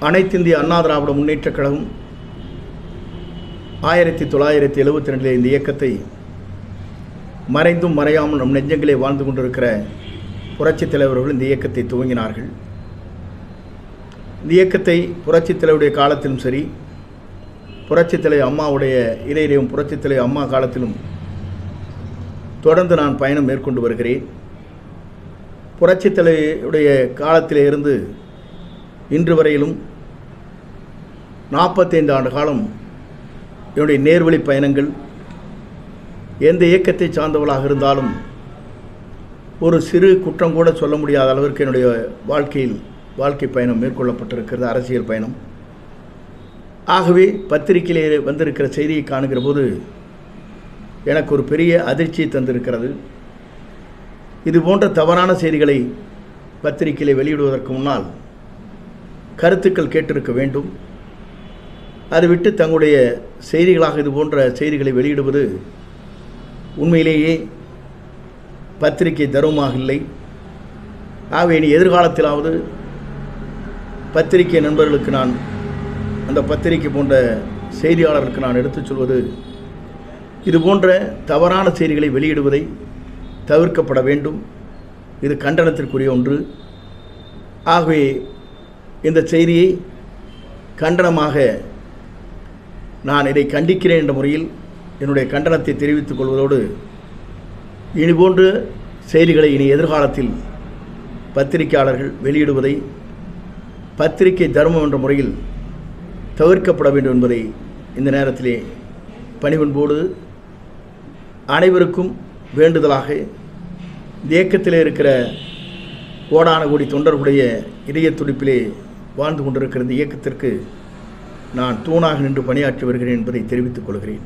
அனைத்திந்திய அண்ணா திராவிட முன்னேற்றக் கழகம் ஆயிரத்தி தொள்ளாயிரத்தி எழுபத்தி ரெண்டில் இந்த இயக்கத்தை மறைந்தும் மறையாமல் நம் நெஞ்சங்களே வாழ்ந்து கொண்டிருக்கிற புரட்சித் தலைவர்கள் இந்த இயக்கத்தை துவங்கினார்கள். இந்த இயக்கத்தை புரட்சித் தலைவருடைய காலத்திலும் சரி புரட்சித் தலைவர் அம்மாவுடைய இடையிலேயும் புரட்சித் தலைவர் அம்மா காலத்திலும் தொடர்ந்து நான் பயணம் மேற்கொண்டு வருகிறேன். புரட்சித் தலைவருடைய காலத்திலே இருந்து இன்று வரையிலும் நாற்பத்தைந்து ஆண்டு காலம் என்னுடைய நேர்வழி பயணங்கள் எந்த இயக்கத்தை சார்ந்தவளாக இருந்தாலும் ஒரு சிறு குற்றம் கூட சொல்ல முடியாத அளவிற்கு என்னுடைய வாழ்க்கையில் வாழ்க்கை பயணம் மேற்கொள்ளப்பட்டிருக்கிறது அரசியல் பயணம். ஆகவே பத்திரிகையிலே வந்திருக்கிற செய்தியை காணுகிற போது எனக்கு ஒரு பெரிய அதிர்ச்சியை தந்திருக்கிறது. இது போன்ற தவறான செய்திகளை பத்திரிகையிலே வெளியிடுவதற்கு முன்னால் கருத்துக்கள் கேட்டிருக்க வேண்டும். அதை விட்டு தங்களுடைய செய்திகளாக இது போன்ற செய்திகளை வெளியிடுவது உண்மையிலேயே பத்திரிகை தர்மமாக இல்லை. ஆகவே இனி எதிர்காலத்திலாவது பத்திரிகை நண்பர்களுக்கு நான் அந்த பத்திரிகை போன்ற செய்தியாளர்களுக்கு நான் எடுத்துச் சொல்வது இது போன்ற தவறான செய்திகளை வெளியிடுவதை தவிர்க்கப்பட வேண்டும். இது கண்டனத்திற்குரிய ஒன்று. ஆகவே இந்த செய்தியை கண்டனமாக நான் இதை கண்டிக்கிறேன் என்ற முறையில் என்னுடைய கண்டனத்தை தெரிவித்துக் கொள்வதோடு இனி போன்று செய்திகளை இனி எதிர்காலத்தில் பத்திரிகையாளர்கள் வெளியிடுவதை பத்திரிகை தர்மம் என்ற முறையில் தவிர்க்கப்பட வேண்டும் என்பதை இந்த நேரத்திலே பணிவன்போடு அனைவருக்கும் வேண்டுதலாக இந்த இருக்கிற கோடான கோடி தொண்டர்களுடைய இதய துடிப்பிலே வாழ்ந்து கொண்டிருக்கிற இந்த இயக்கத்திற்கு நான் தூணாக நின்று பணியாற்றி வருகிறேன் என்பதை தெரிவித்துக் கொள்கிறேன்.